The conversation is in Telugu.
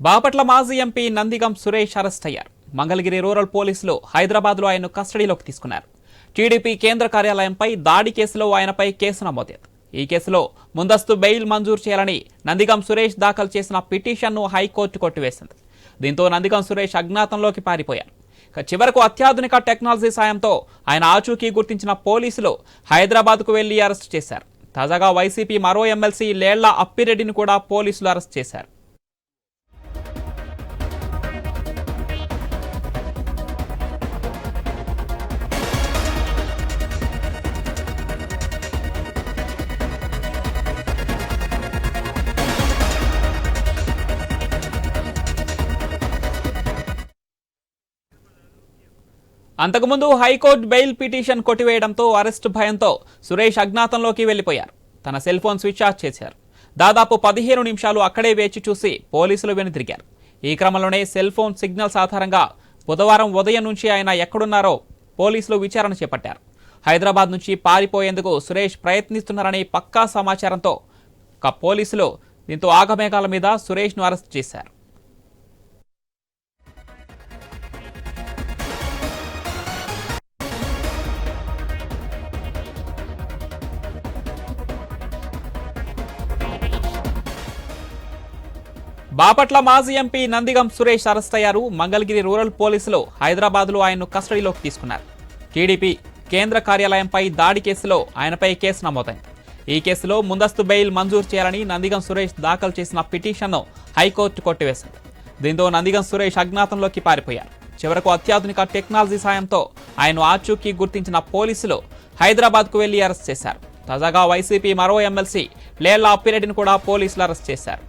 బాపట్ల మాజీ ఎంపీ నందిగం సురేష్ అరెస్ట్ అయ్యారు. మంగళగిరి రూరల్ పోలీసులు హైదరాబాద్లో ఆయన్ను కస్టడీలోకి తీసుకున్నారు. టీడీపీ కేంద్ర కార్యాలయంపై దాడి కేసులో ఆయనపై కేసు నమోదైంది. ఈ కేసులో ముందస్తు బెయిల్ మంజూరు చేయాలని నందిగం సురేష్ దాఖలు చేసిన పిటిషన్ను హైకోర్టు కొట్టివేసింది. దీంతో నందిగం సురేష్ అజ్ఞాతంలోకి పారిపోయారు. చివరకు అత్యాధునిక టెక్నాలజీ సాయంతో ఆయన ఆచూకీ గుర్తించిన పోలీసులు హైదరాబాద్కు వెళ్ళి అరెస్ట్ చేశారు. తాజాగా వైసీపీ మరో ఎమ్మెల్సీ లేళ్ళ అప్పిరెడ్డిని కూడా పోలీసులు అరెస్ట్ చేశారు. అంతకుముందు హైకోర్టు బెయిల్ పిటిషన్ కొట్టివేయడంతో అరెస్టు భయంతో సురేష్ అజ్ఞాతంలోకి వెళ్ళిపోయారు తన సెల్ ఫోన్ స్విచ్ ఆఫ్ చేశారు. దాదాపు పదిహేను నిమిషాలు అక్కడే వేచి చూసి పోలీసులు వెనుదిరిగారు. ఈ క్రమంలోనే సెల్ ఫోన్ సిగ్నల్స్ ఆధారంగా బుధవారం ఉదయం నుంచి ఆయన ఎక్కడున్నారో పోలీసులు విచారణ చేపట్టారు. హైదరాబాద్ నుంచి పారిపోయేందుకు సురేష్ ప్రయత్నిస్తున్నారని పక్కా సమాచారంతో ఒక పోలీసులు దీంతో ఆగమేఘాల మీద సురేష్ను అరెస్ట్ చేశారు. బాపట్ల మాజీ ఎంపీ నందిగం సురేష్ అరెస్ట్ అయ్యారు. మంగళగిరి రూరల్ పోలీసులు హైదరాబాద్లో ఆయన్ను కస్టడీలోకి తీసుకున్నారు. టీడీపీ కేంద్ర కార్యాలయంపై దాడి కేసులో ఆయనపై కేసు నమోదైంది. ఈ కేసులో ముందస్తు బెయిల్ మంజూరు చేయాలని నందిగం సురేష్ దాఖలు చేసిన పిటిషన్ను హైకోర్టు కొట్టివేసింది. దీంతో నందిగం సురేష్ అజ్ఞాతంలోకి పారిపోయారు. చివరకు అత్యాధునిక టెక్నాలజీ సాయంతో ఆయన ఆచూకీ గుర్తించిన పోలీసులు హైదరాబాద్కు వెళ్ళి అరెస్ట్ చేశారు. తాజాగా వైసీపీ మరో ఎమ్మెల్సీ లేళ్ళ అప్పిరెడ్డిని కూడా పోలీసులు అరెస్ట్ చేశారు.